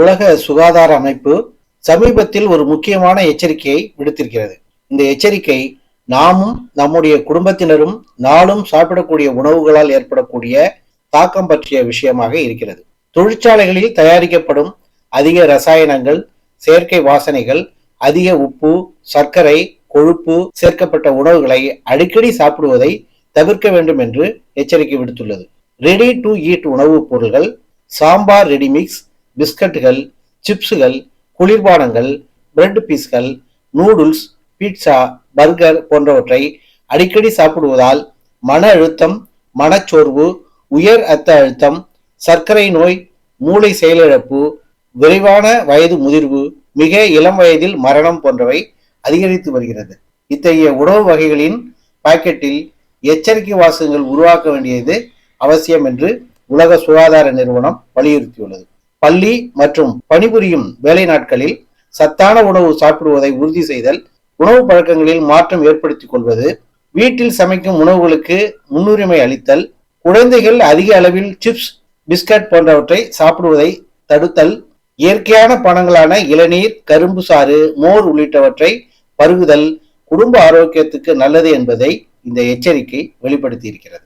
உலக சுகாதார அமைப்பு சமீபத்தில் ஒரு முக்கியமான எச்சரிக்கையை விடுத்திருக்கிறது. இந்த எச்சரிக்கை நாமும் நம்முடைய குடும்பத்தினரும் நாளும் சாப்பிடக்கூடிய உணவுகளால் ஏற்படக்கூடிய தாக்கம் பற்றிய விஷயமாக இருக்கிறது. தொழிற்சாலைகளில் தயாரிக்கப்படும் அதிக ரசாயனங்கள் செயற்கை வாசனைகள் அதிக உப்பு சர்க்கரை கொழுப்பு சேர்க்கப்பட்ட உணவுகளை அடிக்கடி சாப்பிடுவதை தவிர்க்க வேண்டும் என்று எச்சரிக்கை விடுத்துள்ளது. ரெடி டு ஈட் உணவுப் பொருள்கள் சாம்பார் ரெடிமிக்ஸ் பிஸ்கட்டுகள் சிப்ஸுகள் குளிர்பானங்கள் பிரெட் பீஸ்கள் நூடுல்ஸ் பீட்சா பர்கர் போன்றவற்றை அடிக்கடி சாப்பிடுவதால் மன அழுத்தம் மனச்சோர்வு உயர் அத்த அழுத்தம் சர்க்கரை நோய் மூளை செயலிழப்பு விரைவான வயது முதிர்வு மிக இளம் வயதில் மரணம் போன்றவை அதிகரித்து வருகிறது. இத்தகைய உணவு வகைகளின் பாக்கெட்டில் எச்சரிக்கை வாசகங்கள் உருவாக்க வேண்டியது அவசியம் என்று உலக சுகாதார நிறுவனம் வலியுறுத்தியுள்ளது. பள்ளி மற்றும் பணிபுரியும் வேலை நாட்களில் சத்தான உணவு சாப்பிடுவதை உறுதி செய்தல் உணவு பழக்கங்களில் மாற்றம் ஏற்படுத்திக் கொள்வது வீட்டில் சமைக்கும் உணவுகளுக்கு முன்னுரிமை அளித்தல் குழந்தைகள் அதிக அளவில் சிப்ஸ் பிஸ்கட் போன்றவற்றை சாப்பிடுவதை தடுத்தல் இயற்கையான பணங்களான இளநீர் கரும்பு சாறு மோர் உள்ளிட்டவற்றை பருகுதல் குடும்ப ஆரோக்கியத்துக்கு நல்லது என்பதை இந்த எச்சரிக்கை வெளிப்படுத்தியிருக்கிறது.